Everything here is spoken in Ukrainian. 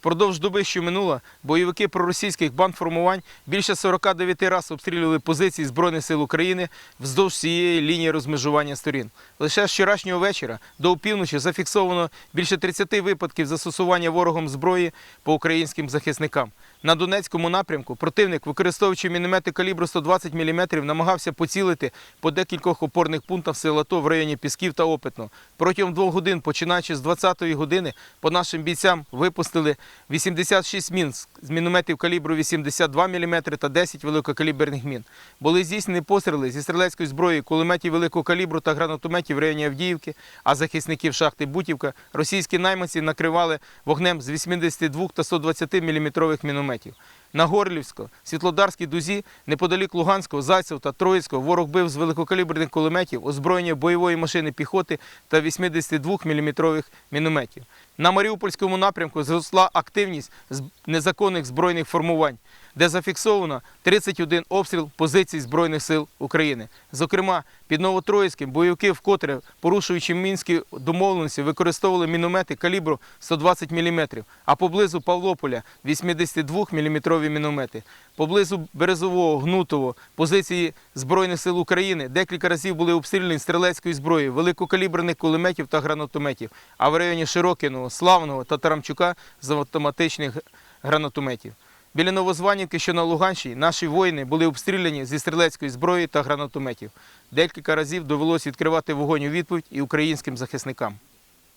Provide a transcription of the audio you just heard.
Впродовж доби, що минула, бойовики проросійських бандформувань більше 49 разів обстрілювали позиції Збройних сил України вздовж цієї лінії розмежування сторін. Лише з вчорашнього вечора до опівночі зафіксовано більше 30 випадків застосування ворогом зброї по українським захисникам. На Донецькому напрямку противник, використовуючи міномети калібру 120 мм, намагався поцілити по декількох опорних пунктах сил АТО в районі Пісків та Опитного. Протягом двох годин, починаючи з 20-ї години, по нашим бійцям випустили 86 мін з мінометів калібру 82 мм та 10 великокаліберних мін. Були здійснені постріли зі стрілецької зброї, кулеметів великого калібру та гранатометів в районі Авдіївки, а захисників шахти Бутівка російські найманці накривали вогнем з 82 та 120 мм мінометів. На Горлівську, Світлодарській дузі, неподалік Луганського, Зайцев та Троїцького ворог бив з великокаліберних кулеметів, озброєння бойової машини піхоти та 82 мм мінометів. На Маріупольському напрямку зросла активність незаконних збройних формувань, де зафіксовано 31 обстріл позицій Збройних сил України. Зокрема, під Новотроїцьким бойовики вкотре, порушуючи мінські домовленості, використовували міномети калібру 120 мм, а поблизу Павлополя 82 мм міномети. Поблизу Березового, Гнутового, позиції Збройних сил України декілька разів були обстріляні стрілецької зброї, великокаліберних кулеметів та гранатометів, а в районі Широкиного, Славного та Тарамчука з автоматичних гранатометів. Біля Новозванівки, що на Луганщині, наші воїни були обстріляні зі стрілецької зброї та гранатометів. Декілька разів довелося відкривати вогонь у відповідь і українським захисникам.